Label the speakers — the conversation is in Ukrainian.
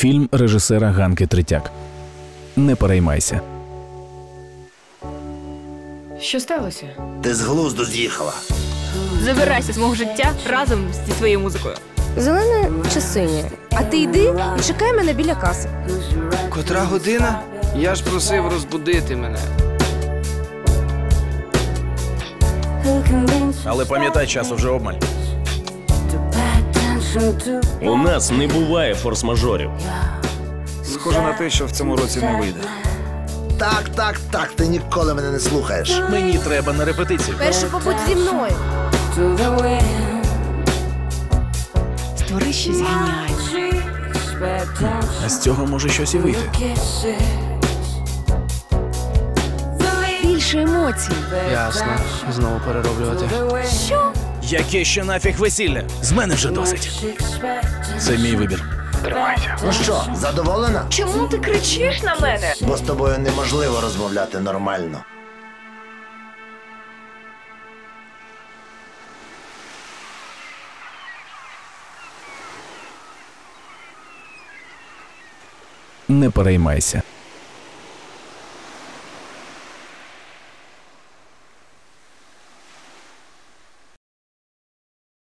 Speaker 1: Фільм режисера Ганки Третяк. Не переймайся.
Speaker 2: Що сталося?
Speaker 3: Ти з глузду з'їхала.
Speaker 2: Забирайся з мого життя разом зі своєю музикою.
Speaker 4: Зелене чи синє? А ти йди і чекай мене біля каси.
Speaker 5: Котра година? Я ж просив розбудити мене.
Speaker 1: Але пам'ятай, час уже обмаль.
Speaker 6: У нас не буває форс-мажорів.
Speaker 7: Схоже на те, що в цьому році не вийде.
Speaker 3: Так, так, так, ти ніколи мене не слухаєш.
Speaker 1: Мені треба на репетицію.
Speaker 4: Перше побудь зі мною.
Speaker 2: Створи щось геніальне.
Speaker 1: А з цього може щось і вийти.
Speaker 2: Більше емоцій.
Speaker 5: Ясно. Знову перероблювати.
Speaker 1: Яке ще нафіг весілля? З мене вже досить. Це мій вибір.
Speaker 3: Ну що, задоволена?
Speaker 2: Чому ти кричиш на мене?
Speaker 3: Бо з тобою неможливо розмовляти нормально.
Speaker 1: Не переймайся.